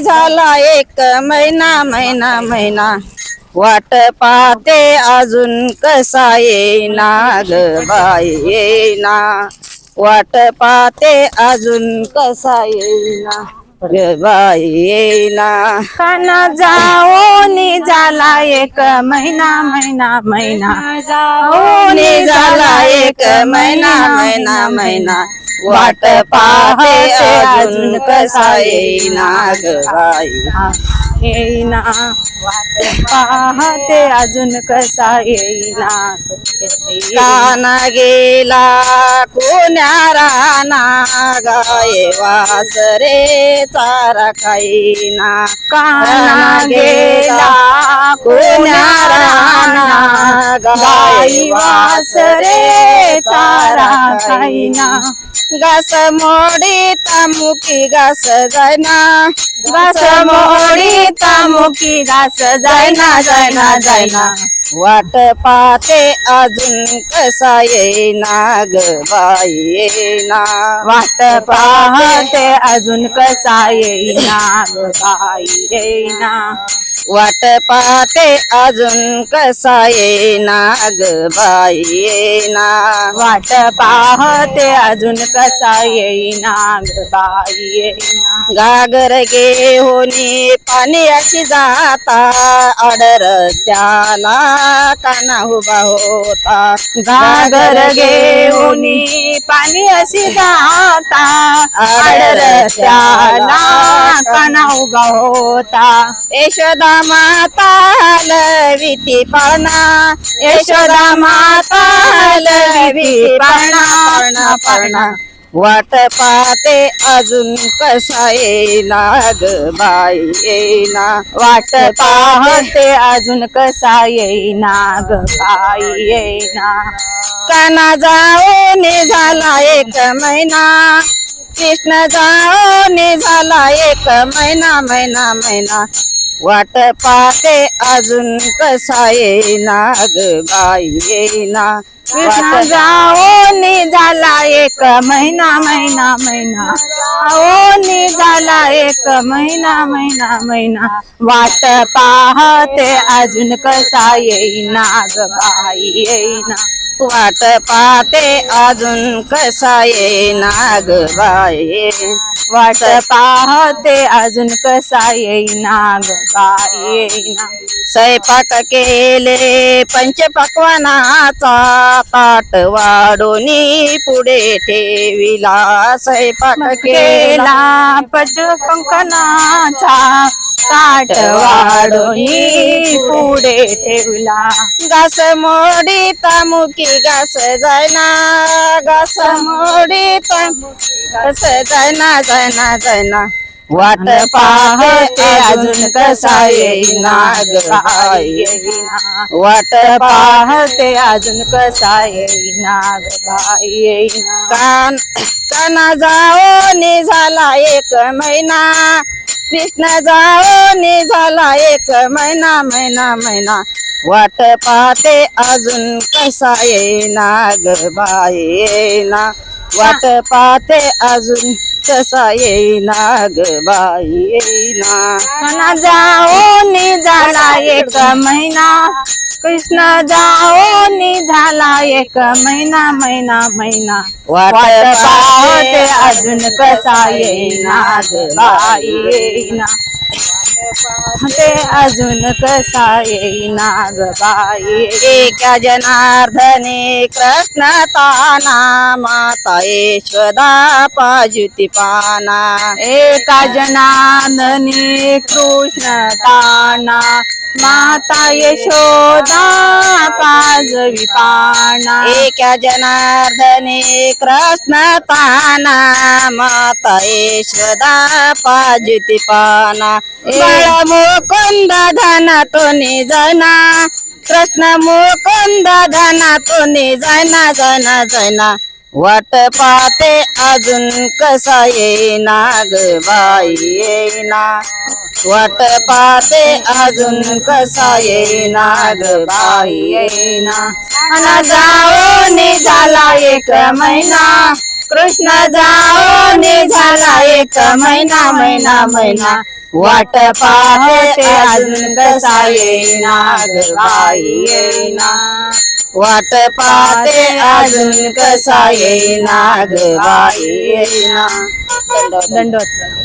झाला एक महिना महिना महिना. वाट पाहते अजून कसा येईना ग बाई येईना. वाट पाहते अजून कसा येईना बाई येईना. काना जाऊन झाला एक महिना महिना महिना. जाऊन झाला एक महिना महिना महिना. वाट पाहते अजून कसा येईना येईना. वाट पाहते अजून कसा येईना काना गेला कोण्या राना गाये वासरे चारा खाईना. काना गेला कोण्या राना गाई वासरे चारा खाईना. घास मोडी तामुकी घास जायना. घास मोडी तामुकी घास जायना जायना जायना. वाट पाहते अजून कसा येईना ग बाई येईना. वाट पाहते अजून कसा येईना ग बाई येईना. वाट पाहते अजून कसा येईना ग बाई येईना. वाट पाहते अजून कसा येईना ग बाई येईना. गागर होनी पाण्याची जाता अडर त्याला काना उभा होता. गागर होनी पाणी अशी जाता आड रस्त्याला काना उभा होता यशोदा माता लविती पाना यशोदा माता लवी पाना पाना परणा वाट पाहते अजून कसा येईना ग बाई येईना. वाट पाहते अजून कसा येईना ग बाई येईना. काना जाऊन झाला एक महिना. कृष्ण जाऊन झाला एक महिना महिना महिना. वाट पाहते अजून कसा येईना ग बाई येईना. कृष्ण जाऊन झाला एक महिना महिना महिना. जाऊन झाला एक महिना महिना महिना. वाट पाहते अजून कसा येईना ग बाई येईना. वाट पाहते अजून कसा येईना ग बाई वाट पाहते अजून कसा येईना ग बाई येईना स्वयंपाक केले पंचपक्वानाचा ताट वाढोनी पुढे ठेविला. स्वयंपाक केला केला ताट वाढोनी पुढे ठेवला. घास मोडी तामुकी घास जायना घास मोडी तामुकी घास जायना जायना जायना. वाट पाहते अजून कसा येईना येईना वाट पाहते अजून कसा येईना येईना. कान काना जाऊन झाला एक महिना. कृष्ण जाऊन झाला एक महिना महिना महिना. वाट पाहते अजून कसा येईना ग बाई येईना. वाट पाहते अजून कसा येईना ग बाई येईना. जाऊन झाला एक महिना कृष्ण जाऊन झाला एक महिना महिना महिना. वाट पाहते अजून कसा येईना ग बाई येईना. ते अजून कसा येईना ग बाई. एका जनार्दने कृष्ण ताना माता यशोदा पाजुती पाना. एका जनाननी कृष्ण ताना माता यशोदा पाजवी पाना। एका जनार्दने कृष्ण ताना माता यशोदा पाजुती पाना। मुकुंद धन तोनी जना कृष्ण मुकुंद धन तोनी जना जना जना। वाट पाहते अजून कसा येईना ग बाई येईना। वाट पाहते अजून कसा येणार बाई येईना. अन जाओ निघाला एक महिना. कृष्ण जाओ झाला एक महिना महिना महिना. वाट पाहते अजून कसा येणार बाई येईना. वाट पाहते अजून कसा येणार बाई येईना. दंडवत.